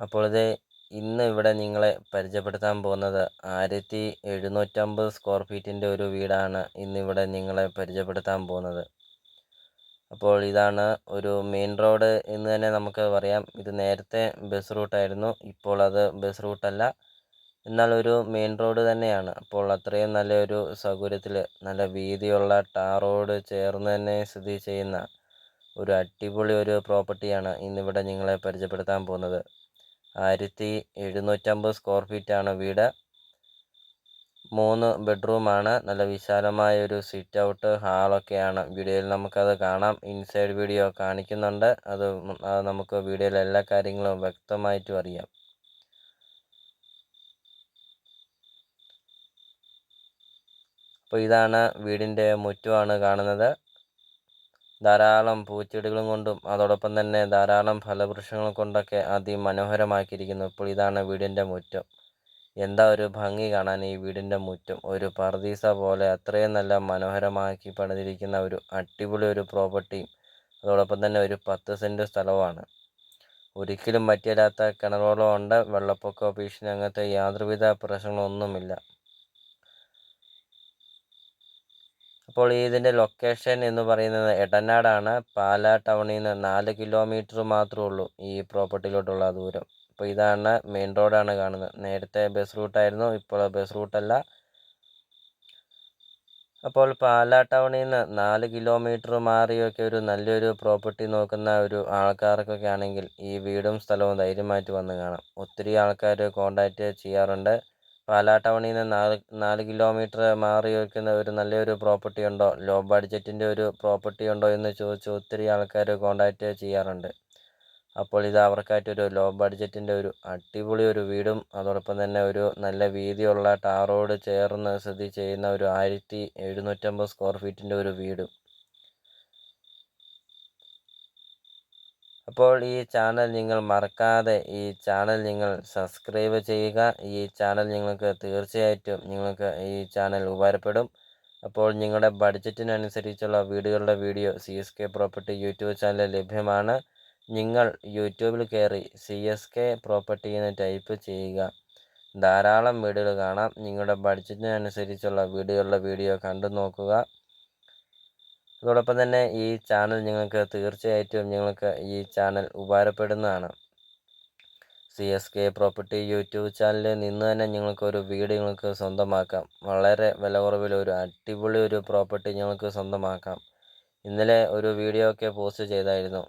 അപ്പോൾ ഇത് ഇന്ന് ഇവിടെ നിങ്ങളെ പരിചയപ്പെടുത്താൻ പോകുന്നത് ആയിരത്തി എഴുന്നൂറ്റമ്പത് സ്ക്വയർ ഫീറ്റിന്റെ ഒരു വീടാണ് ഇന്നിവിടെ നിങ്ങളെ പരിചയപ്പെടുത്താൻ പോകുന്നത്. അപ്പോൾ ഇതാണ് ഒരു മെയിൻ റോഡ് എന്ന് തന്നെ നമുക്ക് പറയാം. ഇത് നേരത്തെ ബസ് റൂട്ടായിരുന്നു ഇപ്പോൾ അത് ബസ് റൂട്ടല്ല. എന്നാൽ ഒരു മെയിൻ റോഡ് തന്നെയാണ്. അപ്പോൾ അത്രയും നല്ലൊരു സൗകര്യത്തിൽ നല്ല വീതിയുള്ള ടാർ റോഡ് ചേർന്ന് തന്നെ സ്ഥിതി ചെയ്യുന്ന ഒരു അടിപൊളി ഒരു പ്രോപ്പർട്ടിയാണ് ഇന്നിവിടെ നിങ്ങളെ പരിചയപ്പെടുത്താൻ പോകുന്നത്. ആയിരത്തി എഴുന്നൂറ്റമ്പത് സ്ക്വയർ ഫീറ്റാണ് വീട്. മൂന്ന് ബെഡ്റൂമാണ് നല്ല വിശാലമായ ഒരു സിറ്റ് ഔട്ട് ഹാളൊക്കെയാണ് വീഡിയോയിൽ നമുക്കത് കാണാം. ഇൻസൈഡ് വീഡിയോ കാണിക്കുന്നുണ്ട്. അത് നമുക്ക് വീഡിയോയിലെ എല്ലാ കാര്യങ്ങളും വ്യക്തമായിട്ടും അറിയാം. അപ്പോൾ ഇതാണ് വീടിന്റെ മുറ്റമാണ് കാണുന്നത്. ധാരാളം പൂച്ചെടികളും കൊണ്ടും അതോടൊപ്പം തന്നെ ധാരാളം ഫലവൃക്ഷങ്ങൾ കൊണ്ടൊക്കെ അതിമനോഹരമാക്കിയിരിക്കുന്നു. ഇപ്പോൾ ഇതാണ് വീടിന്റെ മുറ്റം. എന്താ ഒരു ഭംഗി കാണാൻ ഈ വീടിന്റെ മുറ്റം? ഒരു പർദീസ പോലെ അത്രയും നല്ല മനോഹരമാക്കി പണിതിരിക്കുന്ന ഒരു അടിപൊളി ഒരു പ്രോപ്പർട്ടിയും അതോടൊപ്പം തന്നെ ഒരു പത്ത് സെന്റ് സ്ഥലവുമാണ്. ഒരിക്കലും പറ്റിയല്ലാത്ത കിണറുകളോ ഉണ്ട് വെള്ളപ്പൊക്ക ഭീഷണി അങ്ങനത്തെ യാതൊരുവിധ പ്രശ്നങ്ങളൊന്നുമില്ല. അപ്പോൾ ഇതിന്റെ ലൊക്കേഷൻ എന്ന് പറയുന്നത് എടനാടാണ്. പാലാ ടൗണിൽ നിന്ന് നാല് കിലോമീറ്റർ മാത്രമേ ഉള്ളൂ ഈ പ്രോപ്പർട്ടിയിലോട്ടുള്ള ദൂരം. അപ്പോൾ ഇതാണ് മെയിൻ റോഡാണ് കാണുന്നത്. നേരത്തെ ബസ് റൂട്ടായിരുന്നു ഇപ്പോൾ ബസ് റൂട്ടല്ല അപ്പോൾ പാലാ ടൗണിൽ നിന്ന് നാല് കിലോമീറ്റർ മാറിയൊക്കെ ഒരു നല്ലൊരു പ്രോപ്പർട്ടി നോക്കുന്ന ഒരു ആൾക്കാർക്കൊക്കെ ആണെങ്കിൽ ഈ വീടും സ്ഥലവും ധൈര്യമായിട്ട് വന്ന് കാണാം. ഒത്തിരി ആൾക്കാർ കോണ്ടാക്റ്റ് ചെയ്യാറുണ്ട്. പാലാ ടൗണിൽ നിന്ന് നാല് നാല് കിലോമീറ്റർ മാറി നിൽക്കുന്ന ഒരു നല്ലൊരു പ്രോപ്പർട്ടി ഉണ്ടോ? ലോ ബഡ്ജറ്റിന്റെ ഒരു പ്രോപ്പർട്ടി ഉണ്ടോ എന്ന് ചോദിച്ച് ഒത്തിരി ആൾക്കാർ കോണ്ടാക്റ്റ് ചെയ്യാറുണ്ട്. അപ്പോൾ ഇത് അവർക്കായിട്ടൊരു ലോ ബഡ്ജറ്റിന്റെ ഒരു അടിപൊളി ഒരു വീടും അതോടൊപ്പം തന്നെ ഒരു നല്ല വീതിയുള്ള ടാറോട് ചേർന്ന് സ്ഥിതി ചെയ്യുന്ന ഒരു ആയിരത്തി എഴുന്നൂറ്റമ്പത് സ്ക്വയർ ഫീറ്റിന്റെ ഒരു വീടും. അപ്പോൾ ഈ ചാനൽ നിങ്ങൾ മറക്കാതെ ഈ ചാനൽ നിങ്ങൾ സബ്സ്ക്രൈബ് ചെയ്യുക. ഈ ചാനൽ നിങ്ങൾക്ക് തീർച്ചയായിട്ടും നിങ്ങൾക്ക് ഈ ചാനൽ ഉപകാരപ്പെടും. അപ്പോൾ നിങ്ങളുടെ ബഡ്ജറ്റിനനുസരിച്ചുള്ള വീടുകളുടെ video C S K property YouTube channel ലഭ്യമാണ്. നിങ്ങൾ യൂട്യൂബിൽ കയറി സി എസ് കെ പ്രോപ്പർട്ടി എന്ന് ടൈപ്പ് ചെയ്യുക. ധാരാളം വീടുകൾ കാണാം. നിങ്ങളുടെ ബഡ്ജറ്റിനനുസരിച്ചുള്ള വീടുകളുടെ വീഡിയോ കണ്ടു നോക്കുക. അതോടൊപ്പം തന്നെ ഈ ചാനൽ നിങ്ങൾക്ക് തീർച്ചയായിട്ടും നിങ്ങൾക്ക് ഈ channel ഉപകാരപ്പെടുന്നതാണ്. C S K property YouTube ചാനലിൽ നിന്ന് തന്നെ നിങ്ങൾക്ക് ഒരു വീട് നിങ്ങൾക്ക് സ്വന്തമാക്കാം. വളരെ വില കുറവിൽ ഒരു അടിപൊളി ഒരു പ്രോപ്പർട്ടി നിങ്ങൾക്ക് സ്വന്തമാക്കാം. ഇന്നലെ ഒരു വീഡിയോ ഒക്കെ പോസ്റ്റ് ചെയ്തായിരുന്നു.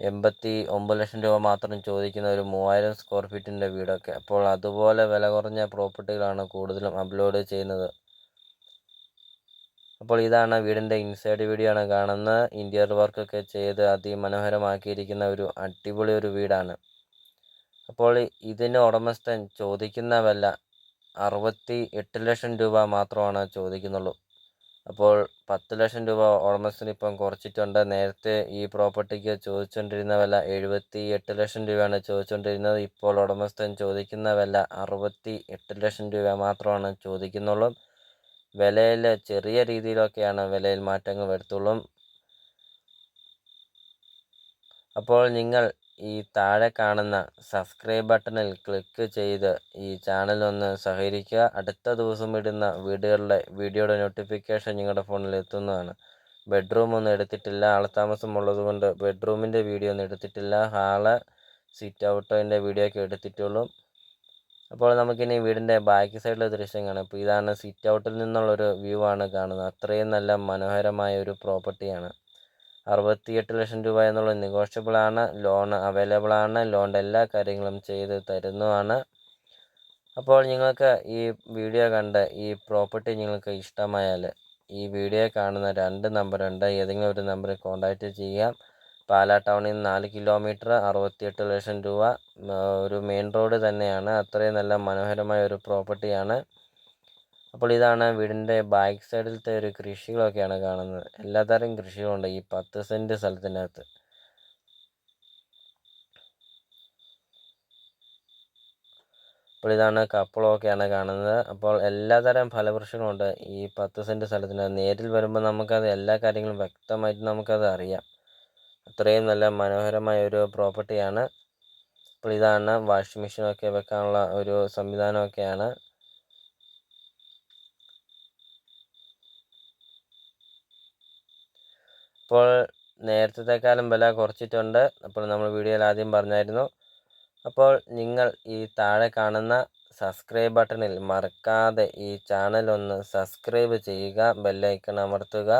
എൺപത്തി ഒമ്പത് ലക്ഷം രൂപ മാത്രം ചോദിക്കുന്ന ഒരു മൂവായിരം സ്ക്വയർ ഫീറ്റിന്റെ വീടൊക്കെ. അപ്പോൾ അതുപോലെ വില കുറഞ്ഞ പ്രോപ്പർട്ടികളാണ് കൂടുതലും അപ്ലോഡ് ചെയ്യുന്നത്. അപ്പോൾ ഇതാണ് വീടിന്റെ ഇൻസൈഡ് വീഡിയോ ആണ്. കാണുന്നത് ഇന്റീരിയർ വർക്കൊക്കെ ചെയ്ത് അതിമനോഹരമാക്കിയിരിക്കുന്ന ഒരു അടിപൊളി ഒരു വീടാണ്. അപ്പോൾ ഇതിന് ഉടമസ്ഥൻ ചോദിക്കുന്നവല്ല അറുപത്തി എട്ട് ലക്ഷം രൂപ മാത്രമാണ് ചോദിക്കുന്നുള്ളൂ. അപ്പോൾ പത്ത് ലക്ഷം രൂപ ഉടമസ്ഥന് ഇപ്പം കുറച്ചിട്ടുണ്ട്. നേരത്തെ ഈ പ്രോപ്പർട്ടിക്ക് ചോദിച്ചുകൊണ്ടിരുന്ന വില എഴുപത്തി എട്ട് ലക്ഷം രൂപയാണ് ചോദിച്ചുകൊണ്ടിരുന്നത് ഇപ്പോൾ ഉടമസ്ഥൻ ചോദിക്കുന്നവല്ല അറുപത്തി എട്ട് ലക്ഷം രൂപ മാത്രമാണ് ചോദിക്കുന്നുള്ളൂ. വിലയിൽ ചെറിയ രീതിയിലൊക്കെയാണ് വിലയിൽ മാറ്റങ്ങൾ വരുത്തുള്ളൂ. അപ്പോൾ നിങ്ങൾ ഈ താഴെ കാണുന്ന സബ്സ്ക്രൈബ് ബട്ടണിൽ ക്ലിക്ക് ചെയ്ത് ഈ ചാനൽ ഒന്ന് സഹകരിക്കുക. അടുത്ത ദിവസം ഇടുന്ന വീഡിയോകളുടെ വീഡിയോയുടെ നോട്ടിഫിക്കേഷൻ നിങ്ങളുടെ ഫോണിൽ എത്തുന്നതാണ്. ബെഡ്റൂം ഒന്നും എടുത്തിട്ടില്ല. ആൾത്താമസം ഉള്ളതുകൊണ്ട് ബെഡ്റൂമിന്റെ വീഡിയോ ഒന്നും എടുത്തിട്ടില്ല. ഹാൾ സിറ്റ് ഔട്ടിന്റെ വീഡിയോ ഒക്കെ എടുത്തിട്ടുള്ളൂ. അപ്പോൾ നമുക്കിനി വീടിന്റെ ബാക്ക് സൈഡിലെ ദൃശ്യം കാണാം. അപ്പോൾ ഇതാണ് സിറ്റ് ഔട്ടിൽ നിന്നുള്ളൊരു വ്യൂ ആണ് കാണുന്നത്. അത്രയും നല്ല മനോഹരമായ ഒരു പ്രോപ്പർട്ടിയാണ് അറുപത്തിയെട്ട് ലക്ഷം രൂപ എന്നുള്ള നെഗോഷ്യബിൾ ആണ്. ലോൺ അവൈലബിൾ ആണ്. ലോണിന്റെ എല്ലാ കാര്യങ്ങളും ചെയ്ത് തരുന്നതാണ്. അപ്പോൾ നിങ്ങൾക്ക് ഈ വീഡിയോ കണ്ട് ഈ പ്രോപ്പർട്ടി നിങ്ങൾക്ക് ഇഷ്ടമായാൽ ഈ വീഡിയോ കാണുന്ന രണ്ട് നമ്പറുണ്ട് ഏതെങ്കിലും ഒരു നമ്പറിൽ കോൺടാക്റ്റ് ചെയ്യാം പാലാ ടൗണിൽ നിന്ന് നാല് കിലോമീറ്റർ അറുപത്തിയെട്ട് ലക്ഷം രൂപ ഒരു മെയിൻ റോഡ് തന്നെയാണ്. അത്രയും നല്ല മനോഹരമായ ഒരു പ്രോപ്പർട്ടിയാണ്. അപ്പോൾ ഇതാണ് വീടിന്റെ ബാക്ക് സൈഡിലത്തെ ഒരു കൃഷികളൊക്കെയാണ് കാണുന്നത്. എല്ലാതരം കൃഷികളുണ്ട് ഈ പത്ത് സെന്റ് സ്ഥലത്തിനകത്ത്. അപ്പോൾ ഇതാണ് കപ്പളമൊക്കെയാണ് കാണുന്നത്. അപ്പോൾ എല്ലാതരം ഫലവൃക്ഷങ്ങളുണ്ട് ഈ പത്ത് സെന്റ് സ്ഥലത്തിന് നേരിൽ വരുമ്പോൾ നമുക്കത് എല്ലാ കാര്യങ്ങളും വ്യക്തമായിട്ട് നമുക്കത് അറിയാം. അത്രയും നല്ല മനോഹരമായ ഒരു പ്രോപ്പർട്ടിയാണ് അപ്പോൾ ഇതാണ് വാഷിംഗ് മെഷീനൊക്കെ വെക്കാനുള്ള ഒരു സംവിധാനമൊക്കെയാണ്. അപ്പോൾ നേരത്തേക്കാളും വില കുറച്ചിട്ടുണ്ട്. അപ്പോൾ നമ്മൾ വീഡിയോയിൽ ആദ്യം പറഞ്ഞായിരുന്നു. അപ്പോൾ നിങ്ങൾ ഈ താഴെ കാണുന്ന സബ്സ്ക്രൈബ് ബട്ടണിൽ മറക്കാതെ ഈ ചാനൽ ഒന്ന് സബ്സ്ക്രൈബ് ചെയ്യുക ബെല്ലൈക്കൺ അമർത്തുക.